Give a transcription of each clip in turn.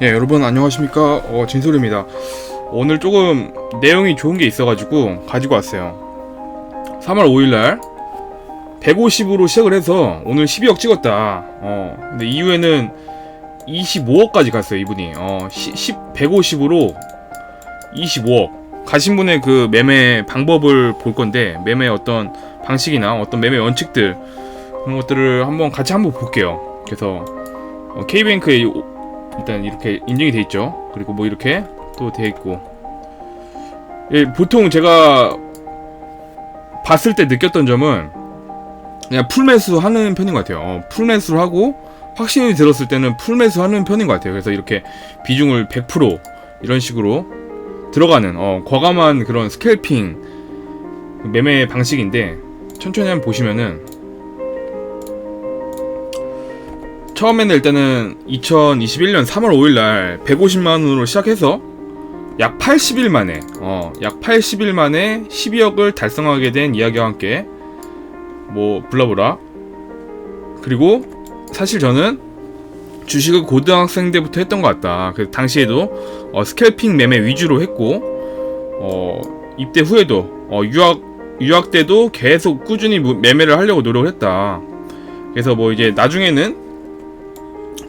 예, 여러분 안녕하십니까? 어, 진솔입니다. 오늘 조금 내용이 좋은 게 있어가지고 가지고 왔어요. 3월 5일날 150으로 시작을 해서 오늘 12억 찍었다. 어, 근데 이후에는 25억까지 갔어요, 이분이. 어, 10, 150으로 25억. 가신 분의 그 매매 방법을 볼 건데, 매매 어떤 방식이나 어떤 매매 원칙들, 그런 것들을 한번 같이 한번 볼게요. 그래서, 어, K뱅크에 일단 이렇게 인증이 돼 있죠. 그리고 뭐 이렇게 또 돼 있고. 예, 보통 제가 봤을 때 느꼈던 점은 그냥 풀매수 하는 편인 것 같아요. 어, 풀매수를 하고 확신이 들었을 때는 풀매수 하는 편인 것 같아요. 그래서 이렇게 비중을 100% 이런 식으로 들어가는 어, 과감한 그런 스캘핑 매매 방식인데 천천히 한번 보시면은 처음에는 일단은 2021년 3월 5일 날 150만원으로 시작해서 약 80일 만에, 어, 약 80일 만에 12억을 달성하게 된 이야기와 함께, 뭐, 블라블라. 그리고, 사실 저는 주식을 고등학생 때부터 했던 것 같다. 그 당시에도, 어, 스캘핑 매매 위주로 했고, 어, 입대 후에도, 어, 유학, 유학 때도 계속 꾸준히 무- 매매를 하려고 노력을 했다. 그래서 뭐 이제 나중에는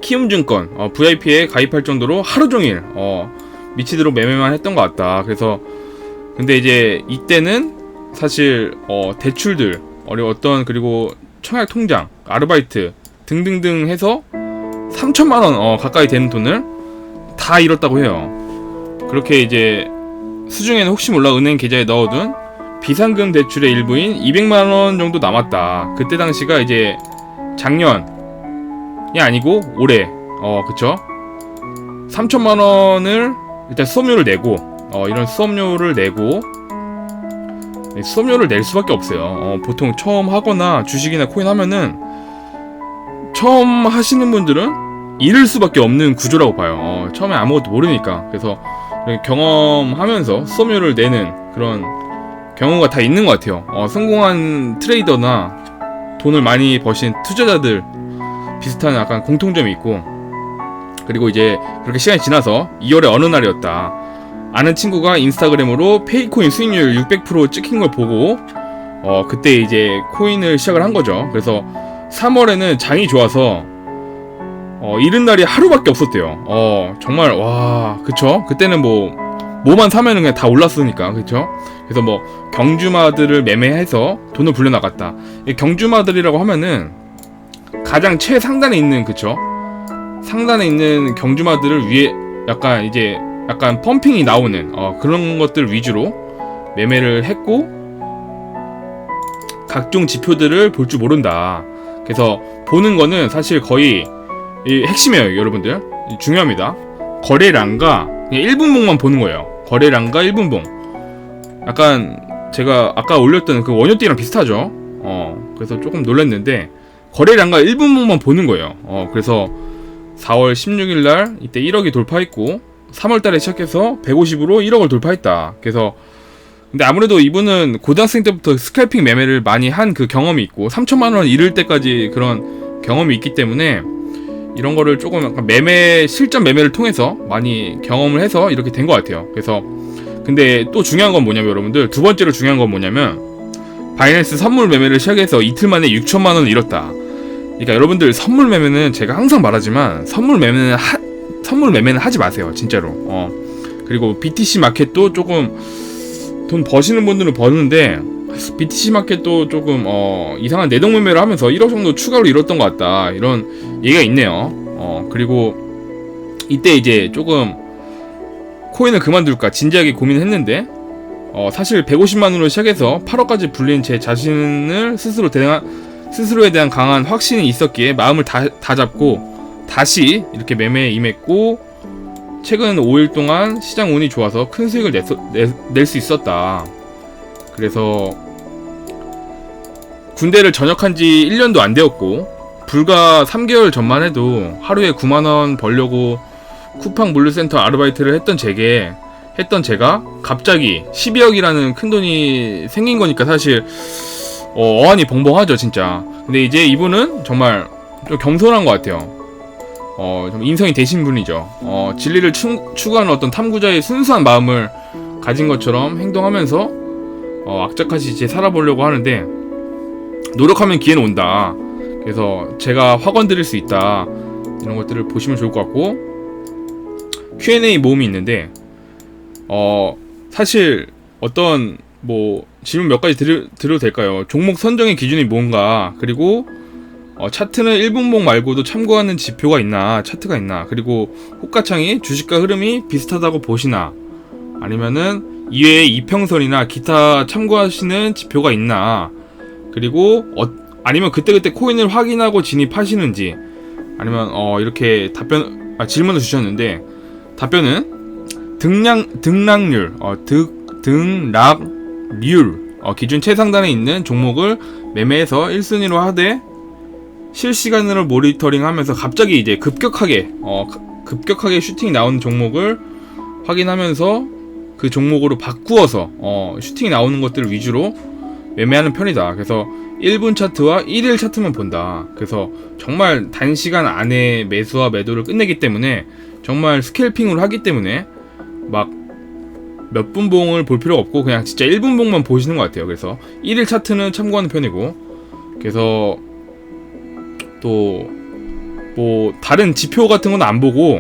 키움증권 어, VIP에 가입할 정도로 하루 종일 어, 미치도록 매매만 했던 것 같다. 그래서 근데 이제 이때는 사실 어, 대출들 어려 어떤 그리고 청약 통장, 아르바이트 등등등 해서 3천만 원 어, 가까이 되는 돈을 다 잃었다고 해요. 그렇게 이제 수중에는 혹시 몰라 은행 계좌에 넣어둔 비상금 대출의 일부인 200만 원 정도 남았다. 그때 당시가 이제 작년 이 아니고 올해. 어 그쵸? 3천만 원을 일단 수업료를 내고 어 이런 수업료를 내고 이 수업료를 낼 수밖에 없어요. 어 보통 처음 하거나 주식이나 코인 하면은 처음 하시는 분들은 잃을 수밖에 없는 구조라고 봐요. 어 처음에 아무것도 모르니까. 그래서 경험하면서 수업료를 내는 그런 경우가 다 있는 것 같아요. 어 성공한 트레이더나 돈을 많이 버신 투자자들 비슷한 약간 공통점이 있고 그리고 이제 그렇게 시간이 지나서 2월의 어느 날이었다. 아는 친구가 인스타그램으로 페이코인 수익률 600% 찍힌 걸 보고 어 그때 이제 코인을 시작을 한 거죠. 그래서 3월에는 장이 좋아서 어 이른 날이 하루밖에 없었대요. 어 정말 와 그쵸? 그때는 뭐 뭐만 사면은 그냥 다 올랐으니까 그쵸? 그래서 뭐 경주마들을 매매해서 돈을 불려나갔다. 이 경주마들이라고 하면은 가장 최상단에 있는 그쵸 상단에 있는 경주마들을 위에 약간 이제 약간 펌핑이 나오는 어, 그런 것들 위주로 매매를 했고 각종 지표들을 볼 줄 모른다. 그래서 보는 거는 사실 거의 이 핵심이에요, 여러분들. 이 중요합니다. 거래량과 그냥 1분봉만 보는 거예요. 거래량과 1분봉. 약간 제가 아까 올렸던 그 원효띠랑 비슷하죠. 어, 그래서 조금 놀랐는데 거래량과 1분봉만 보는 거예요. 어, 그래서 4월 16일 날 이때 1억이 돌파했고 3월 달에 시작해서 150으로 1억을 돌파했다. 그래서 근데 아무래도 이분은 고등학생 때부터 스캘핑 매매를 많이 한 그 경험이 있고 3천만 원 잃을 때까지 그런 경험이 있기 때문에 이런 거를 조금 약간 매매 실전 매매를 통해서 많이 경험을 해서 이렇게 된 것 같아요. 그래서 근데 또 중요한 건 뭐냐면 여러분들 두 번째로 중요한 건 뭐냐면 바이낸스 선물 매매를 시작해서 이틀 만에 6천만 원을 잃었다. 그러니까 여러분들 선물 매매는 제가 항상 말하지만 선물 매매는 하, 선물 매매는 하지 마세요. 진짜로. 어. 그리고 BTC 마켓도 조금 돈 버시는 분들은 버는데 BTC 마켓도 조금 어, 이상한 내동 매매를 하면서 1억 정도 추가로 잃었던 것 같다. 이런 얘기가 있네요. 어, 그리고 이때 이제 조금 코인을 그만둘까 진지하게 고민했는데 어, 사실 150만으로 시작해서 8억까지 불린 제 자신을 스스로 대한, 스스로에 대한 강한 확신이 있었기에 마음을 다, 다 잡고 다시 이렇게 매매에 임했고 최근 5일 동안 시장 운이 좋아서 큰 수익을 낼 수 있었다. 그래서 군대를 전역한 지 1년도 안 되었고 불과 3개월 전만 해도 하루에 9만 원 벌려고 쿠팡 물류센터 아르바이트를 했던 제게 했던 제가 갑자기 12억이라는 큰 돈이 생긴 거니까 사실 어, 어안이 벙벙하죠 진짜 근데 이제 이분은 정말 좀 겸손한 것 같아요 어, 좀 인성이 되신 분이죠. 어, 진리를 추, 추구하는 어떤 탐구자의 순수한 마음을 가진 것처럼 행동하면서 어, 악착같이 이제 살아보려고 하는데 노력하면 기회는 온다. 그래서 제가 확언 드릴 수 있다. 이런 것들을 보시면 좋을 것 같고 Q&A 모음이 있는데 어 사실 어떤 뭐 질문 몇 가지 드려, 드려도 될까요? 종목 선정의 기준이 뭔가 그리고 어, 차트는 1분봉 말고도 참고하는 지표가 있나 차트가 있나 그리고 호가창이 주식과 흐름이 비슷하다고 보시나 아니면은 이외에 이평선이나 기타 참고하시는 지표가 있나 그리고 어, 아니면 그때그때 코인을 확인하고 진입하시는지 아니면 어 이렇게 답변 아, 질문을 주셨는데 답변은 등량 등락률 어 득, 등락률 어, 기준 최상단에 있는 종목을 매매해서 1순위로 하되 실시간으로 모니터링하면서 갑자기 이제 급격하게 어 급격하게 슈팅이 나오는 종목을 확인하면서 그 종목으로 바꾸어서 어 슈팅이 나오는 것들을 위주로 매매하는 편이다. 그래서 1분 차트와 1일 차트만 본다. 그래서 정말 단시간 안에 매수와 매도를 끝내기 때문에 정말 스캘핑을 하기 때문에 막 몇 분 봉을 볼 필요 없고 그냥 진짜 1분 봉만 보시는 것 같아요. 그래서 1일 차트는 참고하는 편이고 그래서 또 뭐 다른 지표 같은 건 안 보고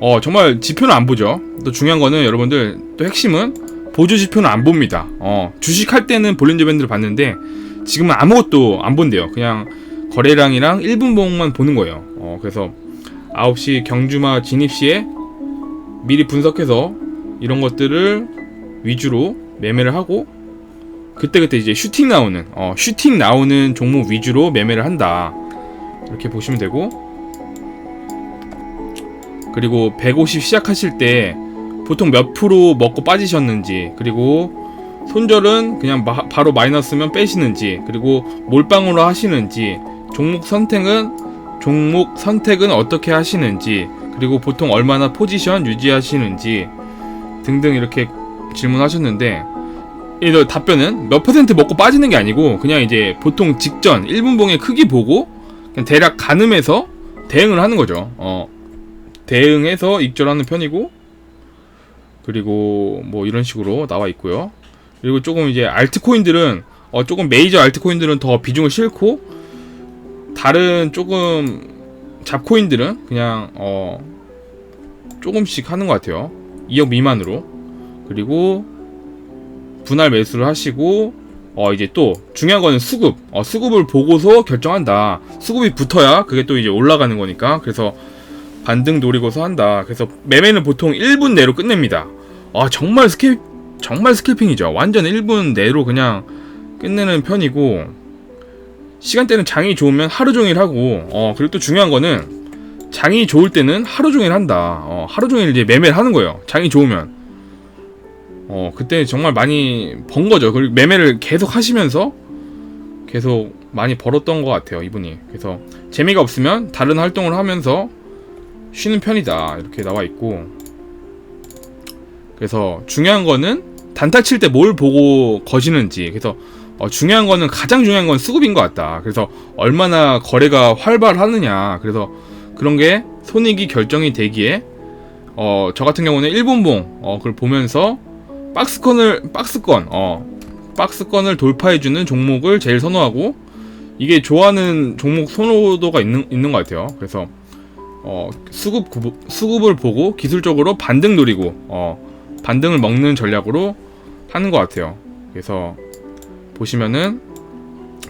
어 정말 지표는 안 보죠. 또 중요한 거는 여러분들 또 핵심은 보조 지표는 안 봅니다. 어 주식 할 때는 볼린저 밴드를 봤는데 지금은 아무것도 안 본대요. 그냥 거래량이랑 1분 봉만 보는 거예요. 어 그래서 9시 경주마 진입 시에 미리 분석해서 이런 것들을 위주로 매매를 하고 그때그때 이제 슈팅 나오는 어 슈팅 나오는 종목 위주로 매매를 한다. 이렇게 보시면 되고 그리고 150 시작하실 때 보통 몇 프로 먹고 빠지셨는지 그리고 손절은 그냥 마- 바로 마이너스면 빼시는지 그리고 몰빵으로 하시는지 종목 선택은 종목 선택은 어떻게 하시는지 그리고 보통 얼마나 포지션 유지하시는지 등등 이렇게 질문하셨는데 이 답변은 몇 퍼센트 먹고 빠지는 게 아니고 그냥 이제 보통 직전 1분봉의 크기 보고 그냥 대략 가늠해서 대응을 하는 거죠. 어, 대응해서 익절하는 편이고 그리고 뭐 이런 식으로 나와 있고요. 그리고 조금 이제 알트코인들은 어, 조금 메이저 알트코인들은 더 비중을 싣고 다른 조금 잡코인들은 그냥 어 조금씩 하는 것 같아요. 2억 미만으로. 그리고 분할 매수를 하시고 어 이제 또 중요한 거는 수급. 어 수급을 보고서 결정한다. 수급이 붙어야 그게 또 이제 올라가는 거니까. 그래서 반등 노리고서 한다. 그래서 매매는 보통 1분 내로 끝냅니다. 아 정말 스킬 정말 스킬핑이죠. 완전 1분 내로 그냥 끝내는 편이고 시간대는 장이 좋으면 하루 종일 하고 어 그리고 또 중요한 거는 장이 좋을 때는 하루 종일 한다 어 하루 종일 이제 매매를 하는 거예요 장이 좋으면 어 그때 정말 많이 번 거죠. 그리고 매매를 계속 하시면서 계속 많이 벌었던 것 같아요 이분이. 그래서 재미가 없으면 다른 활동을 하면서 쉬는 편이다 이렇게 나와 있고. 그래서 중요한 거는 단타 칠 때 뭘 보고 거시는지. 그래서 어, 중요한 거는 가장 중요한 건 수급인 것 같다. 그래서 얼마나 거래가 활발하느냐. 그래서 그런 게 손익이 결정이 되기에 어, 저 같은 경우는 일본봉 어, 그걸 보면서 박스권을 박스권 어 박스권을 돌파해주는 종목을 제일 선호하고 이게 좋아하는 종목 선호도가 있는 있는 것 같아요. 그래서 어 수급 구, 수급을 보고 기술적으로 반등 노리고 어 반등을 먹는 전략으로 하는 것 같아요. 그래서 보시면은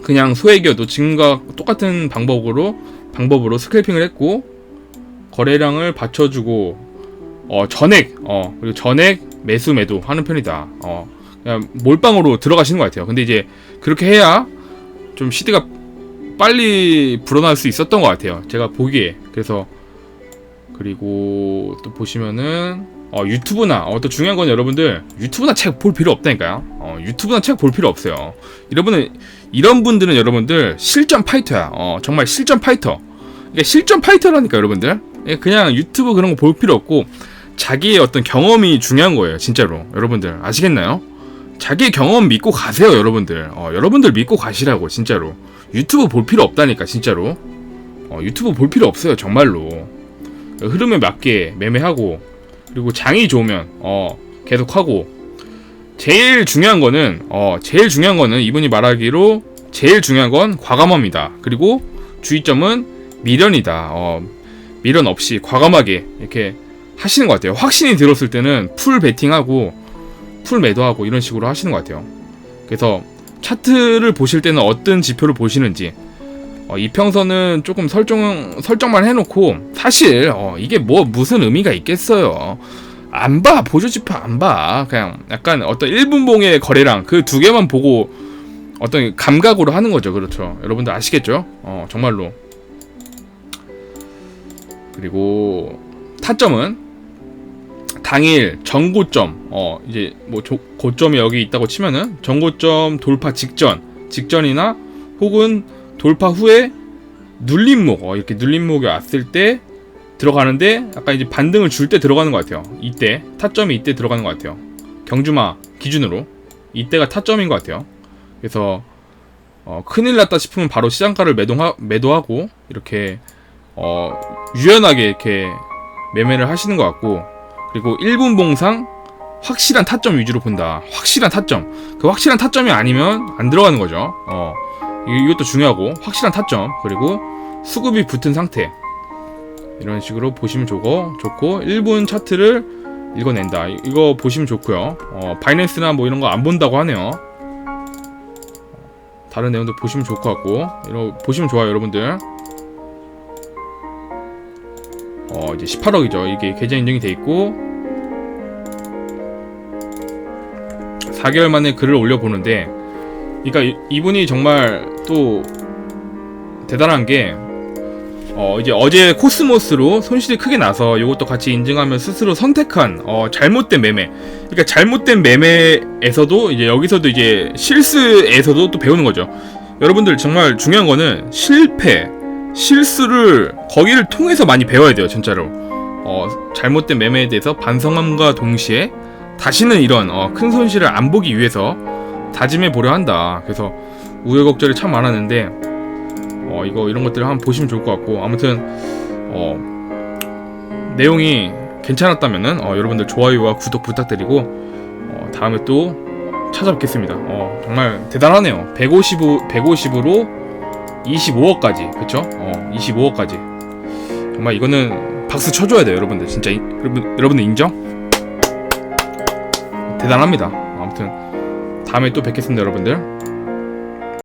그냥 소액이어도 지금과 똑같은 방법으로 방법으로 스캘핑을 했고 거래량을 받쳐주고 어 전액 어 그리고 전액 매수 매도 하는 편이다. 어 그냥 몰빵으로 들어가시는 것 같아요. 근데 이제 그렇게 해야 좀 시대가 빨리 불어날 수 있었던 것 같아요. 제가 보기에 그래서 그리고 또 보시면은 어, 유튜브나 어, 또 중요한 건 여러분들 유튜브나 책 볼 필요 없다니까요. 어, 유튜브나 책 볼 필요 없어요. 여러분은 이런 분들은 여러분들 실전 파이터야. 어, 정말 실전 파이터. 이게 실전 파이터라니까 여러분들. 예, 그냥 유튜브 그런 거 볼 필요 없고 자기의 어떤 경험이 중요한 거예요, 진짜로. 여러분들 아시겠나요? 자기의 경험 믿고 가세요, 여러분들. 어, 여러분들 믿고 가시라고, 진짜로. 유튜브 볼 필요 없다니까, 진짜로. 어, 유튜브 볼 필요 없어요, 정말로. 흐름에 맞게 매매하고 그리고 장이 좋으면 어 계속 하고 제일 중요한 거는 어 제일 중요한 거는 이분이 말하기로 제일 중요한 건 과감합니다. 그리고 주의점은 미련이다. 어 미련 없이 과감하게 이렇게 하시는 것 같아요. 확신이 들었을 때는 풀 베팅하고 풀 매도하고 이런 식으로 하시는 것 같아요. 그래서 차트를 보실 때는 어떤 지표를 보시는지 어, 이평선은 조금 설정 설정만 해놓고 사실 어, 이게 뭐 무슨 의미가 있겠어요. 안 봐, 보조 지표 안 봐. 그냥 약간 어떤 1분봉의 거래량 그 두 개만 보고 어떤 감각으로 하는 거죠. 그렇죠. 여러분들 아시겠죠? 어, 정말로. 그리고 타점은 당일 전고점, 어, 이제 뭐 조- 고점이 여기 있다고 치면은 전고점 돌파 직전, 직전이나 혹은 돌파 후에 눌림목, 어, 이렇게 눌림목이 왔을 때 들어가는데 약간 이제 반등을 줄 때 들어가는 것 같아요. 이때 타점이 이때 들어가는 것 같아요. 경주마 기준으로 이때가 타점인 것 같아요. 그래서 어, 큰일 났다 싶으면 바로 시장가를 매도하, 매도하고 이렇게 어, 유연하게 이렇게 매매를 하시는 것 같고 그리고 1분 봉상 확실한 타점 위주로 본다. 확실한 타점. 그 확실한 타점이 아니면 안 들어가는 거죠. 어, 이- 이것도 중요하고 확실한 타점 그리고 수급이 붙은 상태 이런 식으로 보시면 좋고 좋고 1분 차트를 읽어낸다. 이- 이거 보시면 좋고요. 어, 바이낸스나 뭐 이런 거 안 본다고 하네요. 다른 내용도 보시면 좋을 것 같고 이런 보시면 좋아요, 여러분들. 어, 이제 18억이죠. 이게 계좌 인증이 돼 있고 4개월 만에 글을 올려 보는데 그러니까 이- 이분이 정말 또 대단한 게 어, 이제 어제 코스모스로 손실이 크게 나서 이것도 같이 인증하면 스스로 선택한 어, 잘못된 매매. 그러니까 잘못된 매매에서도 이제 여기서도 이제 실수에서도 또 배우는 거죠. 여러분들 정말 중요한 거는 실패, 실수를 거기를 통해서 많이 배워야 돼요, 진짜로. 어, 잘못된 매매에 대해서 반성함과 동시에 다시는 이런 어, 큰 손실을 안 보기 위해서 다짐해 보려 한다. 그래서 우여곡절이 참 많았는데 어, 이거 이런 것들을 한번 보시면 좋을 것 같고 아무튼 어, 내용이 괜찮았다면은 어, 여러분들 좋아요와 구독 부탁드리고 어, 다음에 또 찾아뵙겠습니다. 어, 정말 대단하네요. 155 150으로 25억까지 그쵸? 어, 25억까지 정말 이거는 박수 쳐줘야 돼요, 여러분들 진짜 인- 여러분 여러분들 인정? 대단합니다. 아무튼 다음에 또 뵙겠습니다, 여러분들.